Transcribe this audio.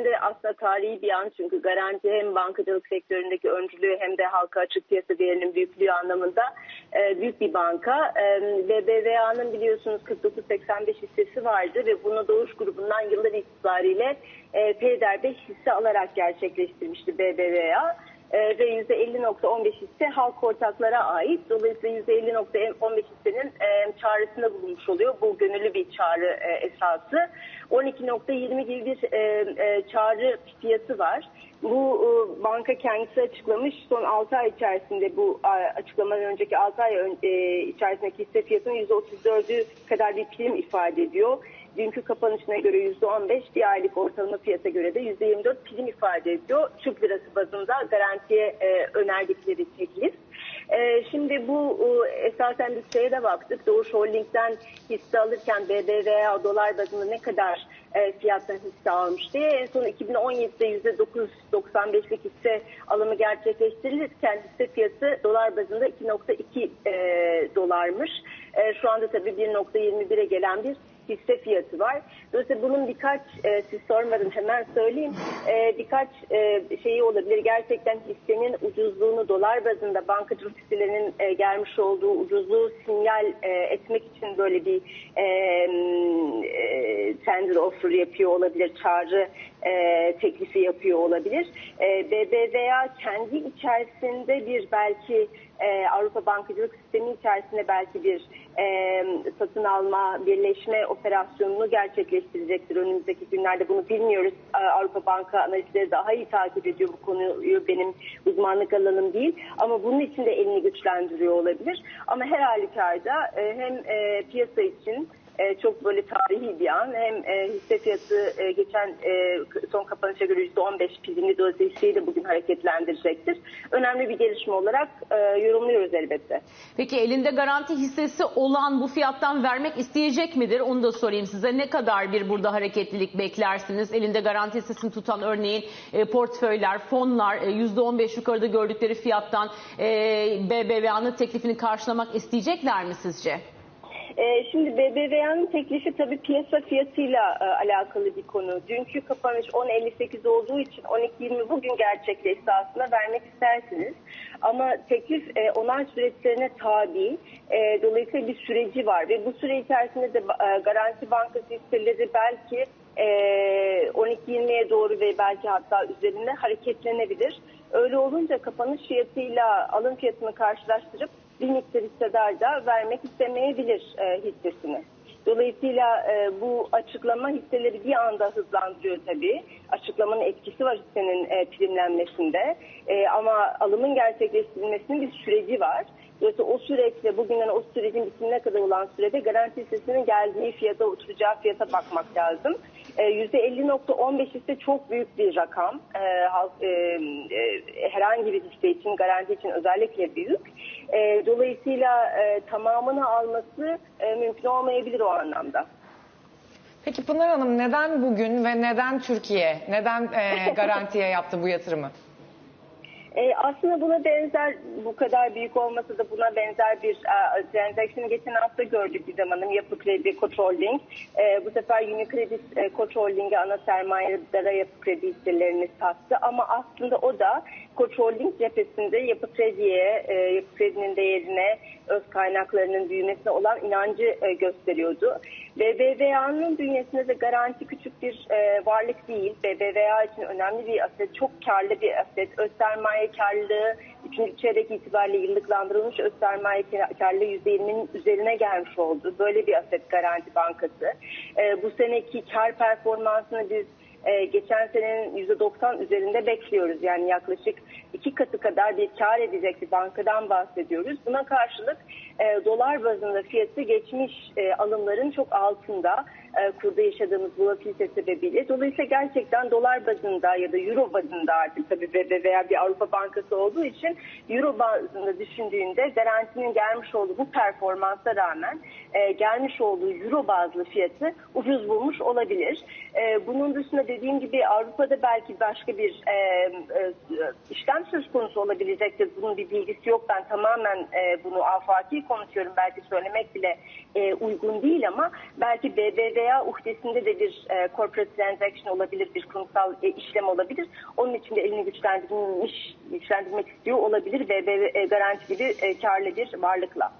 içinde aslında tarihi bir an çünkü garanti hem bankacılık sektöründeki öncülüğü hem de halka açık piyasa değerinin büyüklüğü anlamında e, büyük bir banka. E, BBVA'nın biliyorsunuz 4985 hissesi vardı ve bunu Doğuş grubundan yıllar itibariyle e, peyderpey hisse alarak gerçekleştirmişti BBVA e, ve %50.15 hisse halk ortaklara ait. Dolayısıyla %50.15 hissenin e, çağrısında bulunmuş oluyor. Bu gönüllü bir çağrı e, esası. 12.20 gibi bir e, e, çağrı fiyatı var. Bu e, banka kendisi açıklamış. Son 6 ay içerisinde bu açıklamadan önceki 6 ay e, içerisindeki hisse fiyatının %34'ü kadar bir prim ifade ediyor. Dünkü kapanışına göre %15, bir aylık ortalama fiyata göre de %24 prim ifade ediyor. Türk lirası bazında garantiye e, önerdikleri teklif. E, şimdi bu e, esasen biz şeye de baktık. Doğuş Holding'den hisse alırken BBVA dolar bazında ne kadar e, fiyattan hisse almış diye. En son 2017'de %9.95'lik hisse alımı gerçekleştirilirken hisse fiyatı dolar bazında 2.2 e, dolarmış. E, şu anda tabii 1.21'e gelen bir hisse fiyatı var. Dolayısıyla bunun birkaç, e, siz sormadın hemen söyleyeyim, e, birkaç e, şeyi olabilir. Gerçekten hissenin ucuzluğunu dolar bazında bankacılık hisselerinin e, gelmiş olduğu ucuzluğu sinyal e, etmek için böyle bir e, e, tender offer yapıyor olabilir, çağrı e, teklifi yapıyor olabilir. E, BBVA kendi içerisinde bir belki e, Avrupa bankacılık sistemi içerisinde belki bir e, satın alma, birleşme operasyonunu gerçekleştirecektir. Önümüzdeki günlerde bunu bilmiyoruz. E, Avrupa Banka analistleri daha iyi takip ediyor bu konuyu. Benim uzmanlık alanım değil. Ama bunun için de elini güçlendiriyor olabilir. Ama her halükarda e, hem e, piyasa için e, çok böyle tarihi bir an. Hem e, hisse fiyatı e, geçen e, son kapanışa göre %15 primli de bugün hareketlendirecektir. Önemli bir gelişme olarak e, yorumluyoruz elbette. Peki elinde garanti hissesi olan bu fiyattan vermek isteyecek midir? Onu da sorayım size. Ne kadar bir burada hareketlilik beklersiniz? Elinde garanti hissesini tutan örneğin e, portföyler, fonlar e, %15 yukarıda gördükleri fiyattan e, BBVA'nın teklifini karşılamak isteyecekler mi sizce? Ee, şimdi BBVA'nın teklifi tabii piyasa fiyatıyla e, alakalı bir konu. Dünkü kapanış 10.58 olduğu için 12.20 bugün gerçekleşse aslında vermek istersiniz. Ama teklif e, onay süreçlerine tabi. E, dolayısıyla bir süreci var ve bu süre içerisinde de e, Garanti Bankası hisseleri belki e, 12.20'ye doğru ve belki hatta üzerinde hareketlenebilir. Öyle olunca kapanış fiyatıyla alım fiyatını karşılaştırıp bir miktar hissedar da vermek istemeyebilir e, hissesini. Dolayısıyla e, bu açıklama hisseleri bir anda hızlandırıyor tabii. Açıklamanın etkisi var hissenin e, primlenmesinde. E, ama alımın gerçekleştirilmesinin bir süreci var. Dolayısıyla o süreçte bugünden o sürecin bitimine kadar olan sürede garanti hissesinin geldiği fiyata, oturacağı fiyata bakmak lazım. E, %50.15 ise çok büyük bir rakam. E, e, e, herhangi bir hisse için, garanti için özellikle büyük. E, dolayısıyla e, tamamını alması e, mümkün olmayabilir o anlamda. Peki Pınar Hanım neden bugün ve neden Türkiye? Neden e, garantiye yaptı bu yatırımı? E, aslında buna benzer, bu kadar büyük olmasa da buna benzer bir e, transaction'ı geçen hafta gördük bir zamanım. Yapı Kredi, Koç Holding. E, bu sefer Unicredit e, Koç Holding'e ana sermayedara Yapı Kredi hisselerini sattı. Ama aslında o da Koç Holding cephesinde Yapı Kredi'ye, e, Yapı Kredi'nin değerine, öz kaynaklarının büyümesine olan inancı e, gösteriyordu. BBVA'nın bünyesinde de garanti küçük bir e, varlık değil. BBVA için önemli bir aset, çok karlı bir aset. Öz sermaye karlılığı 3. çeyrek itibariyle yıllıklandırılmış öz sermaye karlılığı %20'nin üzerine gelmiş oldu. Böyle bir aset Garanti Bankası. E, bu seneki kar performansını biz e, geçen senenin %90 üzerinde bekliyoruz. Yani yaklaşık iki katı kadar bir kar edecek bir bankadan bahsediyoruz. Buna karşılık e, dolar bazında fiyatı geçmiş e, alımların çok altında e, kurda yaşadığımız volatilite sebebiyle. Dolayısıyla gerçekten dolar bazında ya da euro bazında artık tabii BBVA veya bir Avrupa Bankası olduğu için euro bazında düşündüğünde garantinin gelmiş olduğu bu performansa rağmen gelmiş olduğu euro bazlı fiyatı ucuz bulmuş olabilir. Bunun dışında dediğim gibi Avrupa'da belki başka bir e, e, işlem söz konusu olabilecektir. Bunun bir bilgisi yok. Ben tamamen e, bunu afaki konuşuyorum belki söylemek bile e, uygun değil ama belki BBVA uhdesinde de bir e, corporate transaction olabilir, bir kurumsal e, işlem olabilir. Onun için de elini güçlendirmiş, güçlendirmek istiyor olabilir BBV e, garanti gibi e, karlı bir varlıkla.